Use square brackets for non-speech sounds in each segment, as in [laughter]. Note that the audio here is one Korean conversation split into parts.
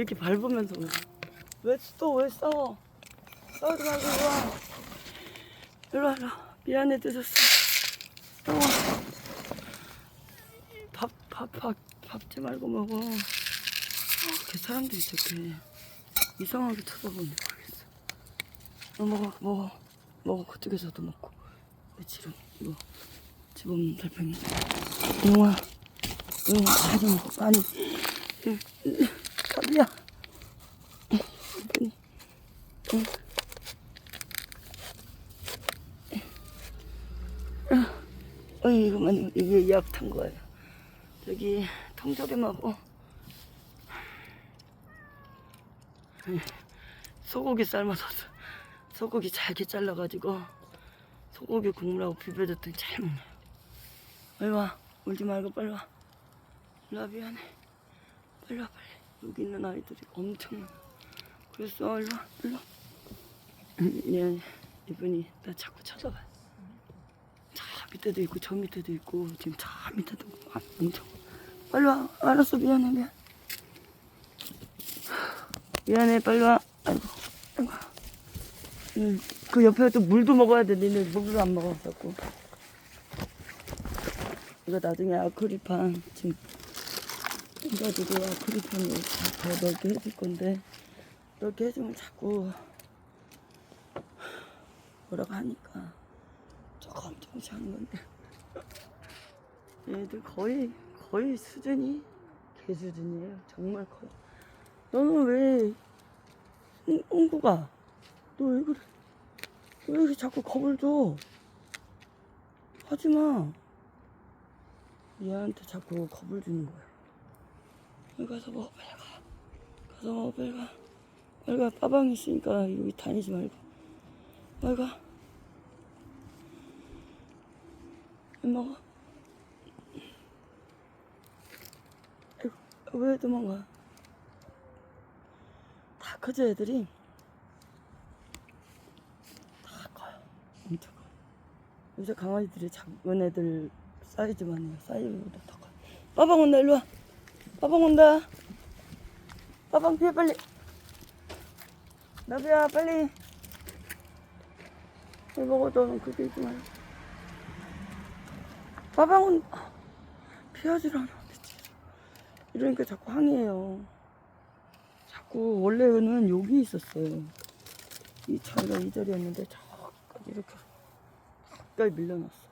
이렇게 밟으면서 왜또왜 싸워? 싸우지 말고 이리 와. 이리 와, 와. 미안해 늦었어. 싸워. 밥, 밥, 밥, 밥지 말고 먹어. 어, 그 사람들이 저렇게 이상하게 쳐다보는지 모르겠어. 어, 먹어, 먹어. 먹어. 그쪽에서도 먹고. 내 지름, 이거. 집 없는 달팽이. 용아, 용아, 자주 먹어. 많이. 가비야. 달팽이. 응. 어이, 이거만, 이게 약탄 거예요. 저기, 통조림하고, 소고기 삶아서, 소고기 잘게 잘라가지고, 소고기 국물하고 비벼줬더니 잘 먹네요. 빨리 와. 울지 말고 빨리 와. 미안해. 빨리 와, 빨리. 여기 있는 아이들이 엄청. 그랬어, 일로 와, 일로 와. 음, 미안해. 이분이 나 자꾸 쳐다봐. 저 밑에도 있고, 저 밑에도 있고, 지금 저 밑에도 아, 엄청. 빨리 와. 알았어, 미안해, 미안. 미안해, 빨리 와. 아이고, 아이고. 음, 그 옆에 또 물도 먹어야 돼. 니네 물을 안 먹었었고. 이거 나중에 아크릴판 지금 해 가지고 아크릴판으로 더 넓게 해줄 건데 넓게 해주면 자꾸 뭐라고 하니까 조금 조금씩 하는 건데 얘들 거의 거의 수준이 개 수준이에요. 정말 커요. 너는 왜 응- 응구가 너 왜 그래? 왜 이렇게 자꾸 겁을 줘? 하지 마. 얘한테 자꾸 겁을 주는 거야. 여기 가서 먹어, 빨리 가. 가서 먹어, 빨리 가. 빨리 가. 빠방 있으니까 여기 다니지 말고. 빨리 가. 빨리 먹어. 아이고, 왜 도망가? 다 커져, 애들이. 다 커요. 엄청 커요. 요새 강아지들이 작은 애들 사이즈만 해요. 사이즈보다 더 커요. 빠방 온다, 일로 와. 빠방 온다. 빠방 피해, 빨리. 나비야, 빨리. 왜 먹어, 너는 그게 있지 말고. 빠방 온, 피하지를 않아, 대체. 이러니까 자꾸 항의해요. 자꾸, 원래는 여기 있었어요. 이 자리가 이 자리였는데, 저까지 이렇게 가까이 밀려놨어.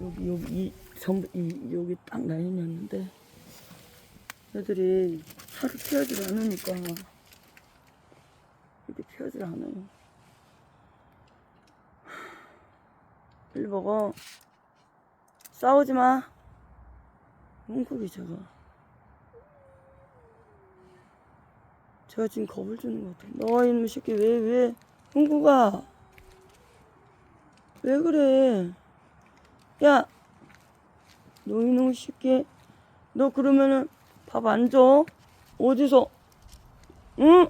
여기 여기 이 전부 이 여기 딱 라인이었는데 애들이 차를 피하지 않으니까 이렇게 피하지 않아요. 빨리 먹어. 싸우지 마. 홍국이 제가 지금 겁을 주는 것 같아. 너 이놈의 새끼 왜 왜? 홍국아 왜 그래? 야, 너 이놈 새끼, 너 그러면은 밥 안 줘? 어디서? 응?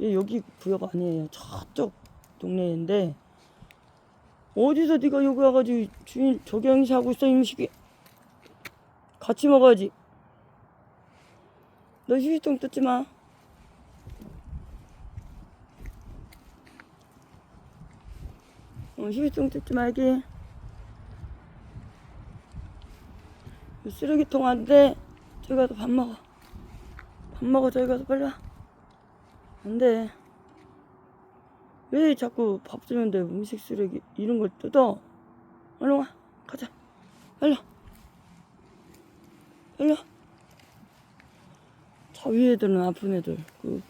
얘 여기 구역 아니에요. 저쪽 동네인데 어디서 네가 여기 와가지고 주인 저경시 하고 있어 새끼. 같이 먹어야지. 너 휴지통 뜯지 마. 어, 휴지통 뜯지 말게. 이 쓰레기통 안 돼. 저기 가서 밥 먹어. 밥 먹어, 저기 가서 빨리 와. 안 돼. 왜 자꾸 밥 주면 돼? 음식 쓰레기, 이런 걸 뜯어. 얼른 와. 가자. 빨리 와. 빨리 와. 저 위에 애들은 아픈 애들. 그,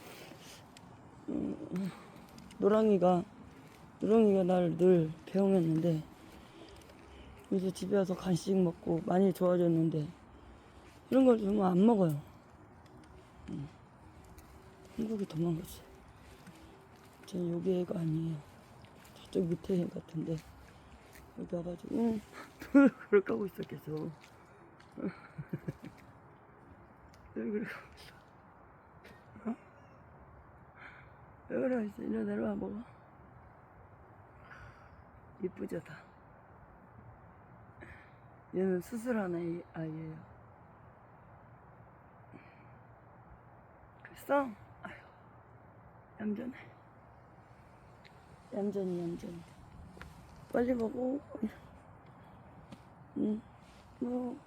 음, 노랑이가, 노랑이가 날 늘 배웅했는데, 그래서 집에 와서 간식 먹고 많이 좋아졌는데 이런 걸 주면 안 먹어요. 응. 한국이 도망갔어. 전 여기 애가 아니에요. 저쪽 밑에 애 같은데 여기 와가지고 응. [laughs] 그렇게 하고 있어 계속. [laughs] 왜 그렇게 하고 있어? 어? 왜 그래? 이제 이리 내려와 먹어. 이쁘죠 다. 얘는 아이, 아이예요. 됐어? 아휴, 얌전해. 얌전히, 얌전히. 빨리 먹어. 응, 뭐,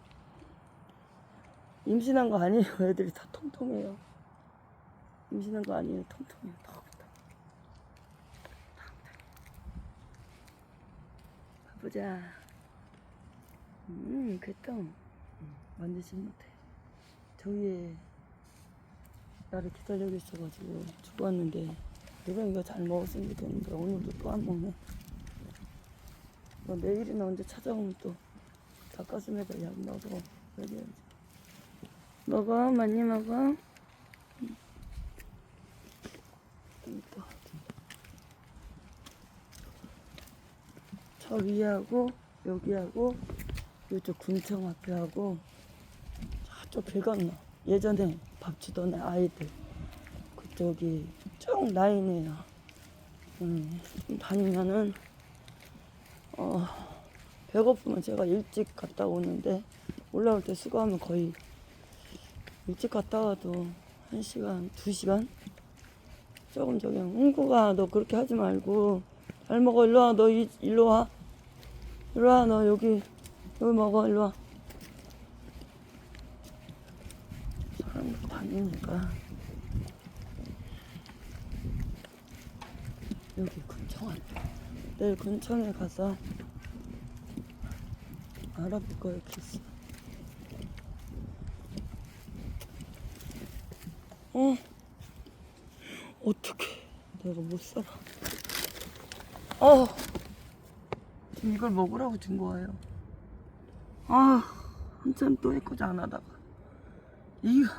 임신한 거 아니에요. [laughs] 애들이 다 통통해요. 임신한 거 아니에요. 통통해요. 다 없다. 가보자. 음, 그랬다. 음, 만지지 못해. 저 위에 나를 기다리고 있어가지고 왔는데 내가 이거 잘 먹었으면 좋겠는데 오늘도 또 안 먹네. 뭐 내일이나 언제 찾아오면 또 닭가슴에다 약 넣어서 먹여야지. 먹어, 많이 먹어. 음. 또. 저 위하고 여기하고 이쪽 군청 앞에 하고 저쪽 길 건너 예전에 밥 주던 애 아이들 그쪽이 쭉 라인이에요. 음, 좀 다니면은 어 배고프면 제가 일찍 갔다 오는데 올라올 때 수고하면 거의 일찍 갔다 와도 한 시간 두 시간? 조금 저기 홍구가 너 그렇게 하지 말고 잘 먹어. 일로 와 너 일로 와. 일로 와. 너 여기 여기 먹어. 일로 와 사람들 다니니까 여기 군청 앞에 내일 군청에 가서 알아볼 거야 길수 어. 어떡해. 내가 못 살아. 어. 지금 이걸 먹으라고 준 거예요. 아 한참 또 해코지 안 하다가. 이거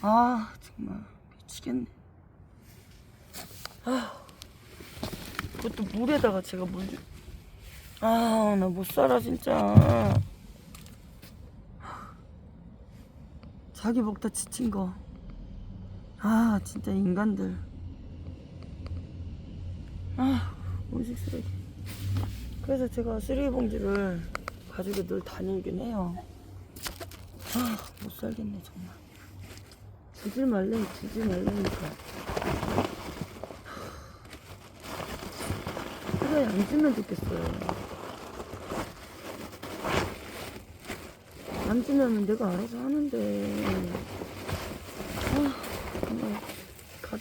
아 정말 미치겠네 그것도 물에다가 제가 물아나 못 살아 진짜. 자기 먹다 지친 거. 아 진짜 인간들. 아 음식 쓰레기 그래서 제가 쓰레기 봉지를 가지고 늘 다니긴 해요. 아 못 살겠네 정말. 주지 말래 주지 말라니까 그래 안 주면 좋겠어요 안 주면 내가 알아서 하는데 아 정말 가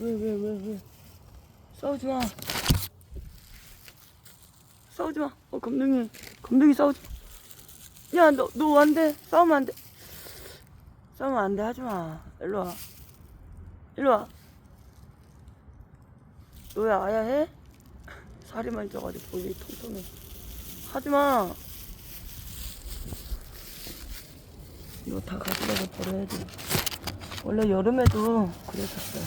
왜, 왜, 왜, 왜? 싸우지 마. 싸우지 마. 어, 검둥이. 검둥이 싸우지 마. 야, 너, 너 안 돼. 싸우면 안 돼. 싸우면 안 돼. 하지 마. 일로 와. 일로 와. 너야, 아야 해? 살이 많이 쪄가지고 볼이 통통해. 하지 마. 이거 다 가져가서 버려야지. 원래 여름에도 그랬었어요.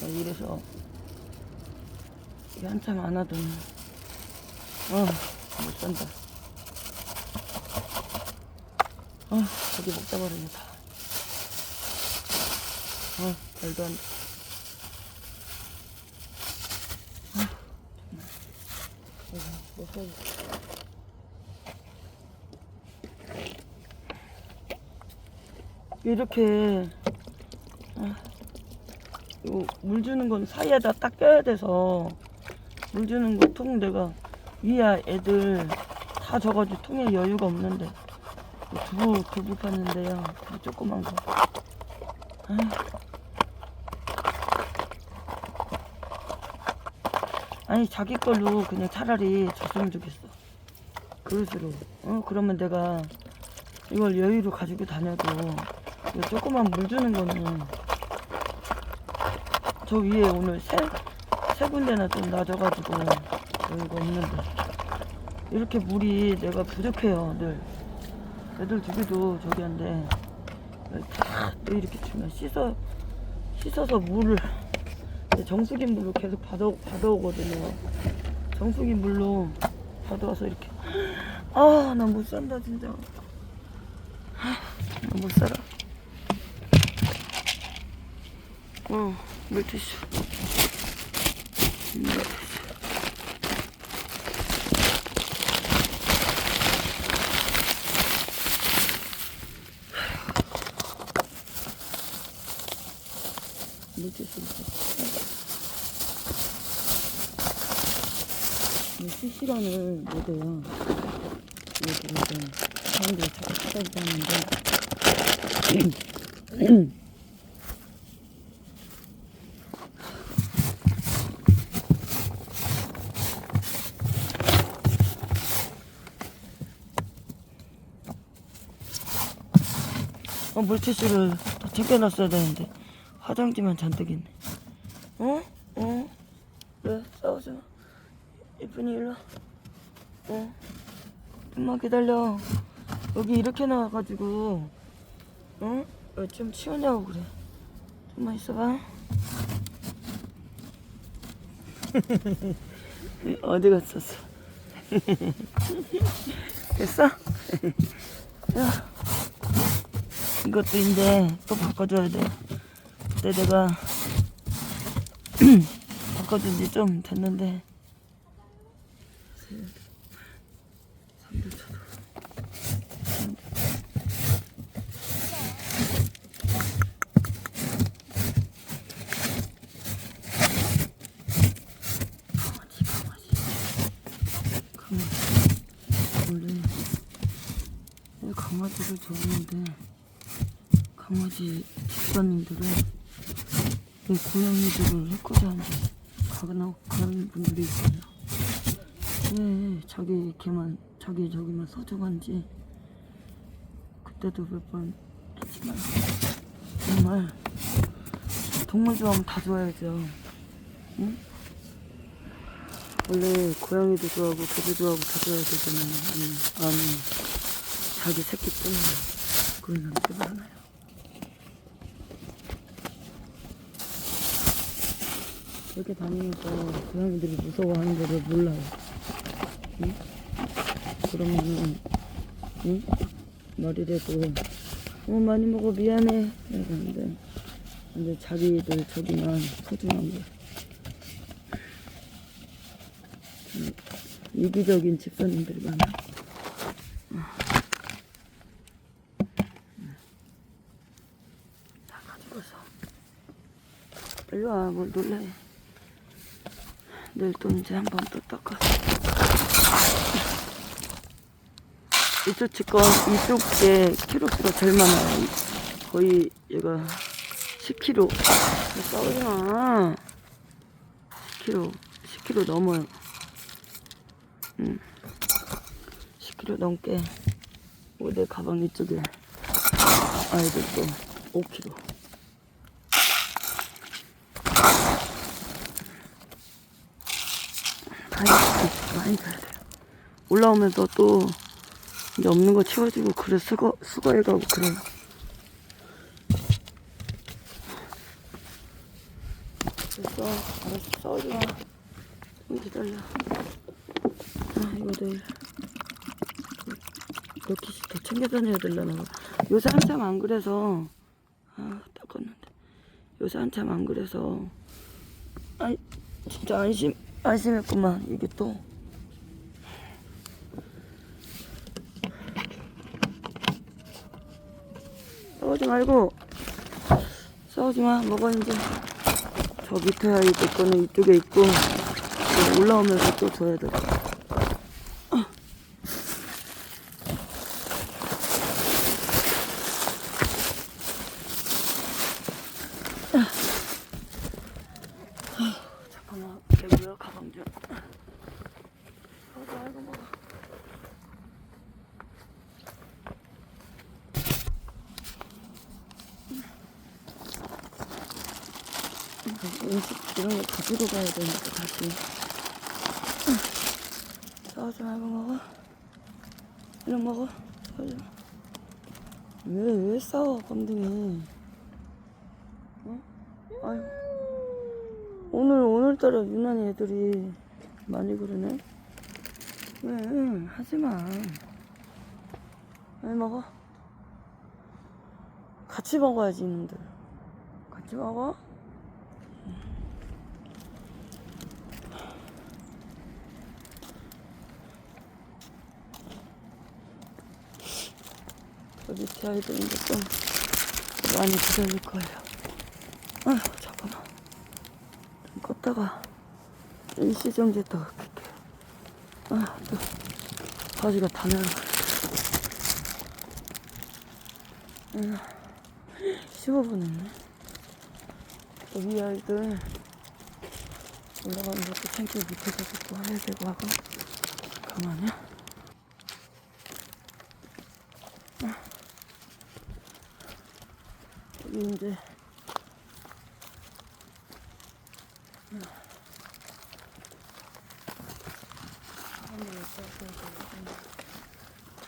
나 이래서 이게 한참 안 하더니 어 못 산다. 어 저기 먹다 버리네 다 어 말도 안돼 어 정말 못 살겠어 이렇게 이거 물 주는 건 사이에다 딱 껴야 돼서 물 주는 거 통 내가 위에 애들 다 져가지고 통에 여유가 없는데. 두부 두부 팠는데요. 두부 조그만 거. 아휴. 아니 자기 걸로 그냥 차라리 줬으면 좋겠어. 그릇으로. 어 그러면 내가 이걸 여유로 가지고 다녀도 이 조그만 물 주는 거는 저 위에 오늘 세, 세 군데나 좀 낮아가지고 여유가 없는데. 이렇게 물이 내가 부족해요 늘. 애들 주기도 저기 한데 다 이렇게 주면 씻어 씻어서 물을 정수기 물로 계속 받아, 받아오거든요. 정수기 물로 받아와서 이렇게. 아 나 못 산다 진짜. 나 못 살아. 어. 물티슈. 물티슈. 실시간을 못해요. 여기 이제 사람들이 자꾸 찾아주는데 어, 물티슈를 다 챙겨놨어야 되는데 화장지만 잔뜩 있네. 어? 어? 왜 싸우지 마. 이쁜이 일로 와. 어? 좀만 기다려. 여기 이렇게 나와가지고 어? 어, 좀 치우냐고 그래. 좀만 있어봐. [laughs] 어디 갔었어? [laughs] 됐어? 야, 이것도 이제 또 바꿔줘야 돼. 그때 내가 [clears throat] 바꿔준 지 좀 됐는데. 원래 이 강아지를 좋아하는데 강아지 집사님들은 이 고양이들을 해코지하는데 가거나 그런 분들이 있어요. 왜 자기 개만 자기 저기만 소중한지 그때도 몇 번 했지만 정말 동물 좋아하면 다 좋아야죠. 응? 원래 고양이도 좋아하고 개도 좋아하고 다 좋아야 되잖아요. 아니, 아니 자기 새끼 때문에 그건 안 좋아하나요? 이렇게 다니면서 고양이들이 무서워하는 거를 몰라요. 응? 그러면은, 응? 말이라도, 어, 많이 먹어, 미안해. 이러는데, 근데 자기들 저기만 소중한 거. 응, 이기적인 집사님들이 많아. 다 가지고서. 일로 와, 뭘 놀래. 내일 또 이제 한번 또 닦아. 이쪽 치건 이쪽 게 키로수가 제일 많아요. 이- 거의 얘가 10kg. 싸우지 마. 10kg, 10kg 넘어요. 응. 10kg 넘게. 오, 내 가방 이쪽에 아이들 또 5kg. 가야 돼. 많이 가야 돼요. 올라오면서 또 이제 없는 거 치워주고 그래 수거 수거해가고 그래. 됐어. 알았어. 싸우지 마. 좀 기다려. 아 이거 내일 몇 개씩 더 챙겨 다녀야 되려나 봐. 요새 한참 안 그래서 아 닦았는데 요새 한참 안 그래서 아니 진짜 안심 안심했구만 이게 또 싸우지 말고 싸우지 마 먹어 이제 저 밑에 아이들 거는 이쪽에 있고 올라오면서 또 줘야 돼. 잠깐만 개구야 가방 좀. 싸우지 말고 먹어. 음식 이런 거 가지고 가야 되니까 다시 싸우지 말고 먹어 이런 먹어 싸우지 마. 왜, 왜 싸워 깜둥이. 어? 아유. 오늘 오늘따라 유난히 애들이 많이 그러네. 왜 하지마. 왜 먹어? 같이 먹어야지 이놈들. 같이 먹어 저 밑에 아이들인데 좀 많이 기다릴 거예요. 아휴, 잠깐만. 좀 껐다가 일시정지 했다가 킬게. 아, 또 바지가 다 날아가. 음, 15분 했네. 저위 아이들 올라가는 것도 밑에서 또 해야 되고 하고. 잠깐만요. 여기 이제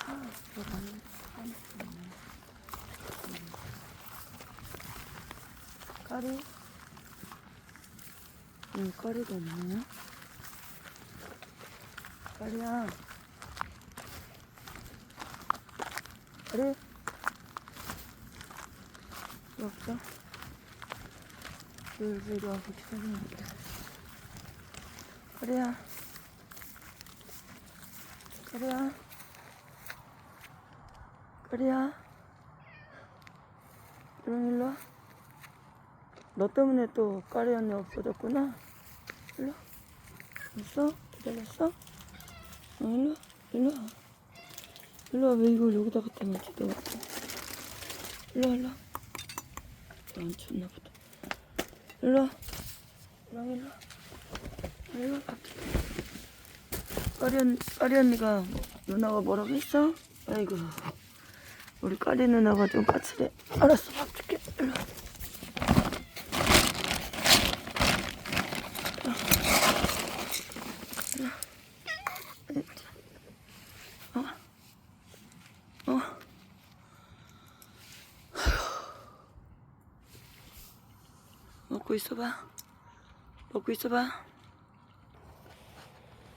아, 까리? 응, 까리가 없네요. 까리야. 까리? 없어? 와서 기다리는데. 까리야. 까리야. 까리야. 그럼 일로 와. 너 때문에 또 까리 언니 없어졌구나. 일로 와. 있어? 기다렸어? 어, 일로 와. 일로 와. 일로 와. 왜 이걸 여기다 갖다 놓지? 너. 일로 와, 일로 와. 안 춥나 보다. 일로 와. 그럼 일로 와. 일로 와. 까리, 언, 까리 언니가 누나가 뭐라고 했어? 아이고. 우리 까리 누나가 좀 까칠해. 알았어, 밥 줄게. 일로 와. 어? 먹고 있어봐. 먹고 있어봐.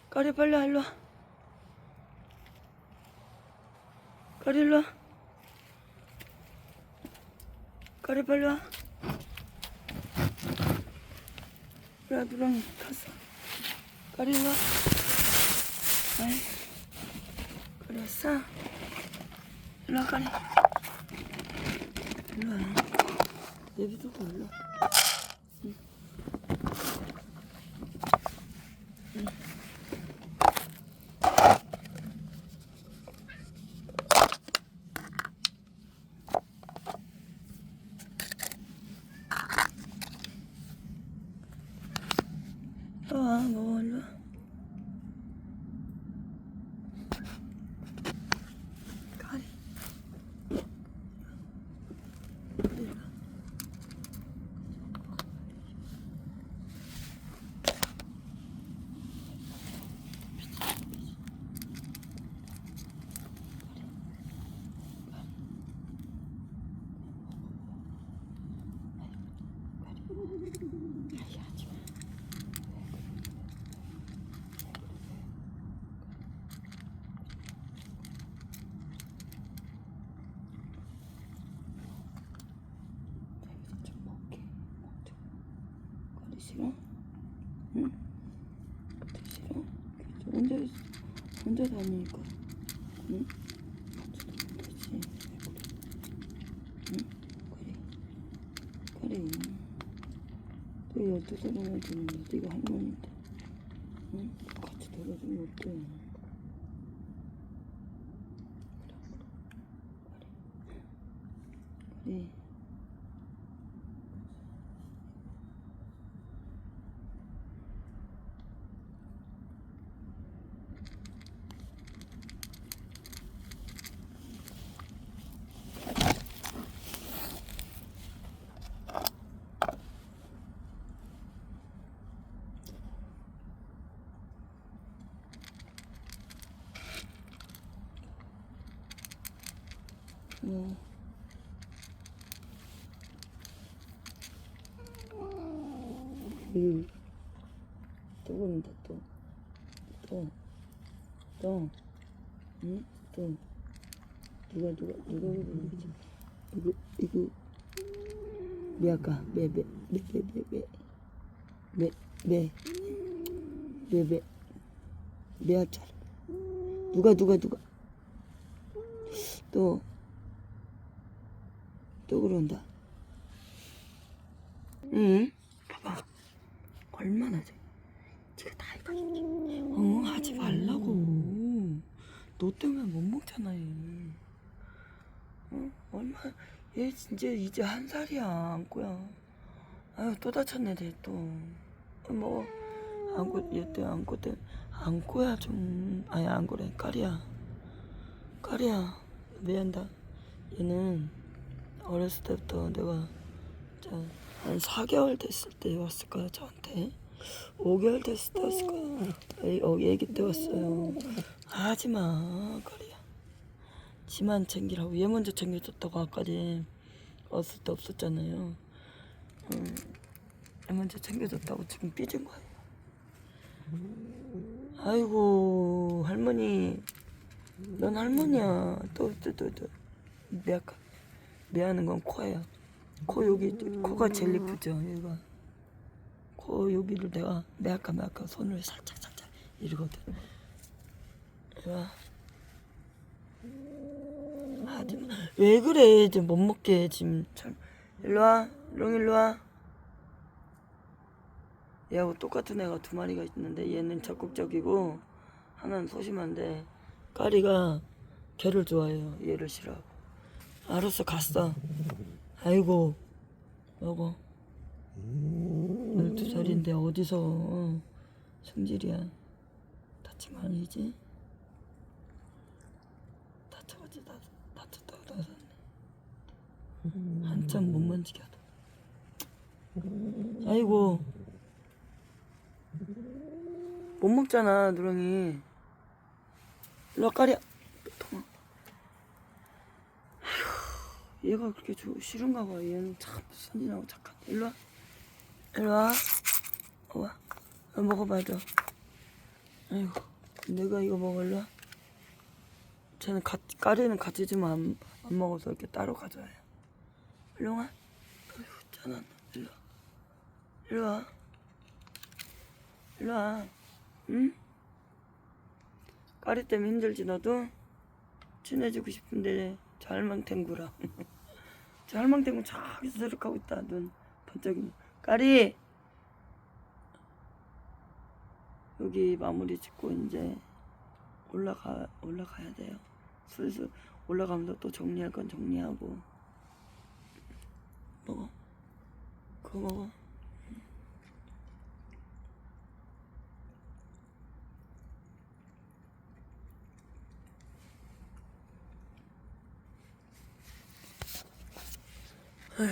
까리 빨리 와, 일로 와. 까리 일로 와. 까리 빨리 와. 그래, 누렁이 갔어. 까리 일로 와. 아이, 그랬어? 일로 와, 까리. 일로 와. 내비두고 일로 와. 또 와, 뭐, 일로 와. 가리. 가리, 일로 와. 싫어? 응? 그래도 혼자 있, 혼자 다니니까. 응? 그렇지. 응? 그래. 그래. 또 12살이나 되는데 네가 할머니인데. 응? 같이 놀아주면 어때? 그래. 뭐. 음. 또 그런다 또. 또. 또. 응? 또. 누가 누가 누가 그러지? 이거 이거 미아까 매 매 매 매 매 매 매, 매, 매, 매, 매화철. 누가, 누가, 누가. 또, 또 그런다. 응? 얼마나 돼. 지금 다 이거. 어, 하지 말라고. 너 때문에 못 먹잖아, 얘. 어? 얼마, 얘 진짜 이제 한 살이야, 안고야. 아유, 또 다쳤네, 쟤 또. 어, 뭐, 안고, 얘때 안고 때, 안고야, 좀. 아니, 안고래, 까리야. 까리야, 미안다. 얘는 어렸을 때부터 내가, 자, 한 4개월 됐을 때 왔을 거야, 저한테. 5개월 됐을 때 왔을 거야. 애, 어, 애기 때 왔어요. 하지 마, 까리야. 지만 챙기라고. 얘 먼저 챙겨줬다고 아까지 왔을 때 없었잖아요. 음, 얘 먼저 챙겨줬다고 지금 삐진 거예요. 아이고, 할머니. 넌 할머니야. 또, 또, 또, 또. 매아까. 매하는 건 코야. 코 여기, 코가 제일 이쁘죠, 얘가. 코 여기를 내가 매아까 매아까 손을 살짝 살짝 이러거든. 얘가. 하지 마. 왜 그래? 이제 못 먹게 지금 참. 일로 와, 롱 일로 와. 얘하고 똑같은 애가 두 마리가 있는데 얘는 적극적이고 하나는 소심한데 까리가 걔를 좋아해요. 얘를 싫어하고. 알았어, 갔어. 아이고, 먹어. 12살인데 어디서 어, 성질이야. 다치면 아니지? 다쳐가지 다 다쳤다고 나섰네. 한참 못 하다. 아이고 못 먹잖아 누렁이. 일로 와 까리야. 통아. 아휴 얘가 그렇게 좋 싫은가 봐. 얘는 참 선진하고 착한. 일로 와. 일로 와. 어, 와. 어, 먹어봐 줘. 아이고 내가 이거 먹을래? 쟤는 가, 까리는 같이 주면 안, 안 먹어서 이렇게 따로 가져와요. 일로 와. 아이고, 짠한 일로 와. 일로 와. 일로 와. 응? 까리 때문에 힘들지 너도? 친해지고 싶은데 저 할망탱구라. 저 [laughs] 할망탱구 저기서 저렇게 있다. 눈 번쩍이. 까리! 여기 마무리 짓고 이제 올라가 올라가야 돼요. 슬슬 올라가면서 또 정리할 건 정리하고 먹어. 그거 먹어. 아휴,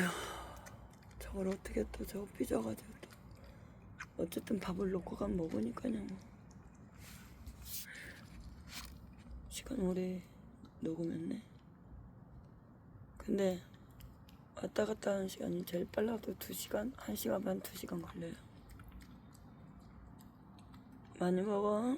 저걸 어떻게 또 저거 삐져가지고 또 어쨌든 밥을 놓고 가면 먹으니까요. 시간 오래 녹음했네. 근데 왔다 갔다 하는 시간이 제일 빨라도 두 시간, 한 시간 반, 두 시간 걸려요. 많이 먹어.